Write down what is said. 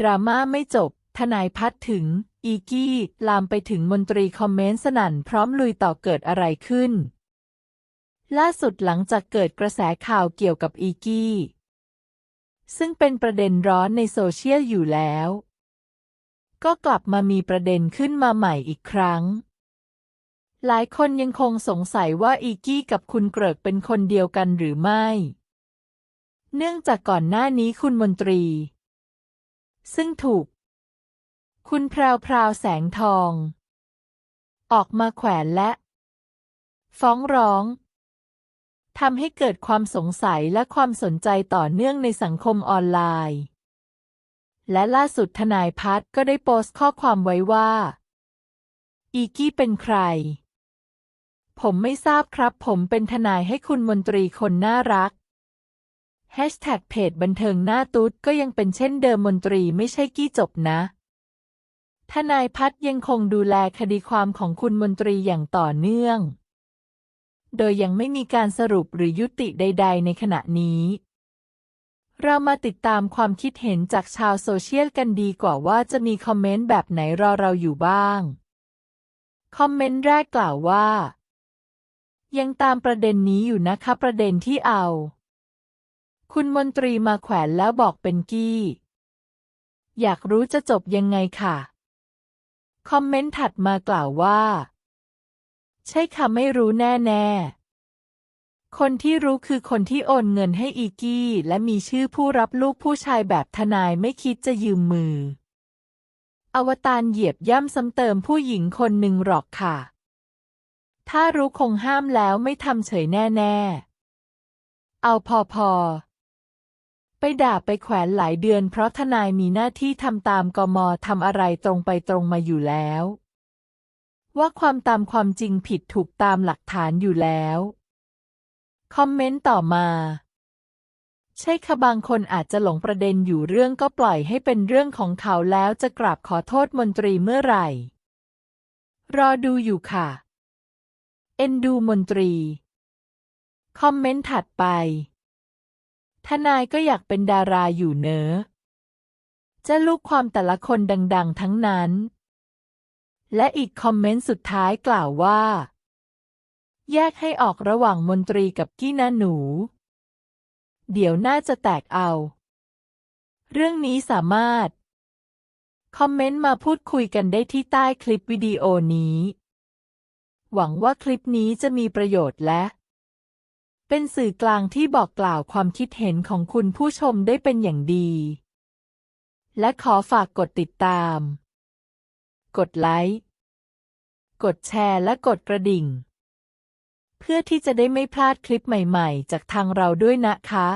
ดราม่าไม่จบ ทนายพัดถึง อีกี้ ลามไปถึงมนตรีคอมเมนต์สนั่นพร้อมลุยต่อเกิดอะไรขึ้น ล่าสุดหลังจากเกิดกระแสข่าวเกี่ยวกับอีกี้ ซึ่งเป็นประเด็นร้อนในโซเชียลอยู่แล้ว ก็กลับมามีประเด็นขึ้นมาใหม่อีกครั้ง หลายคนยังคงสงสัยว่าอีกี้กับคุณเกริกเป็นคนเดียวกันหรือไม่ เนื่องจากก่อนหน้านี้คุณมนตรี ซึ่งถูก คุณแพรวพราวแสงทอง ออกมาแขวนและ ฟ้องร้องทำให้เกิดความสงสัยและความสนใจต่อเนื่องในสังคมออนไลน์ และล่าสุดทนายพัฒก็ได้โพสต์ข้อความไว้ว่า อีกี้เป็นใคร ผมไม่ทราบครับ ผมเป็นทนายให้คุณมนตรีคนน่ารัก แฮชแท็กเพจบันเทิงหน้าตุ๊ดก็ยังเป็นเช่นเดิมมนตรีไม่ใช่กี้จบนะ ทนายพัฒน์ยังคงดูแลคดีความของคุณมนตรีอย่างต่อเนื่อง โดยยังไม่มีการสรุปหรือยุติใด ๆ ในขณะนี้ เรามาติดตามความคิดเห็นจากชาวโซเชียลกันดีกว่าว่าจะมีคอมเมนต์แบบไหนรอเราอยู่บ้าง คอมเมนต์แรกกล่าวว่า ยังตามประเด็นนี้อยู่นะคะประเด็นที่เอา คุณมนตรีมาแขวนแล้วบอกเป็นกี้ อยากรู้จะจบยังไงค่ะ คอมเมนต์ถัดมากล่าวว่า ใช่ค่ะไม่รู้แน่ๆคนที่รู้คือคนที่โอนเงินให้อีกี้ และมีชื่อผู้รับลูกผู้ชายแบบทนายไม่คิดจะยืมมือ อวตารเหยียบย่ำซ้ำเติมผู้หญิงคนหนึ่งหรอกค่ะ ถ้ารู้คงห้ามแล้วไม่ทำเฉยแน่ ๆ เอาพอพอ ไปด่าไปแขวนหลายเดือน เพราะทนายมีหน้าที่ทำตามกมทำอะไรตรงไปตรงมาอยู่แล้ว ว่าความตามความจริงผิดถูกตามหลักฐานอยู่แล้ว คอมเมนต์ต่อมา ใช่ค่ะบางคนอาจจะหลงประเด็นอยู่เรื่องก็ปล่อยให้เป็นเรื่องของเขาแล้วจะกราบขอโทษมนตรีเมื่อไหร่ รอดูอยู่ค่ะ เอ็นดูมนตรี คอมเมนต์ถัดไป ทนายก็อยากเป็นดาราอยู่เนอะจะลูกความแต่ละคนดัง ๆ ทั้งนั้น และอีกคอมเมนต์สุดท้ายกล่าวว่า แยกให้ออกระหว่างมนตรีกับกี้นะหนู เดี๋ยวน่าจะแตกเอา เรื่องนี้สามารถ คอมเมนต์มาพูดคุยกันได้ที่ใต้คลิปวิดีโอนี้ หวังว่าคลิปนี้จะมีประโยชน์และ เป็นสื่อกลางที่บอกกล่าวความคิดเห็นของคุณผู้ชมได้เป็นอย่างดี และขอฝากกดติดตาม กดไลค์ กดแชร์และกดกระดิ่ง เพื่อที่จะได้ไม่พลาดคลิปใหม่ๆ จากทางเราด้วยนะคะ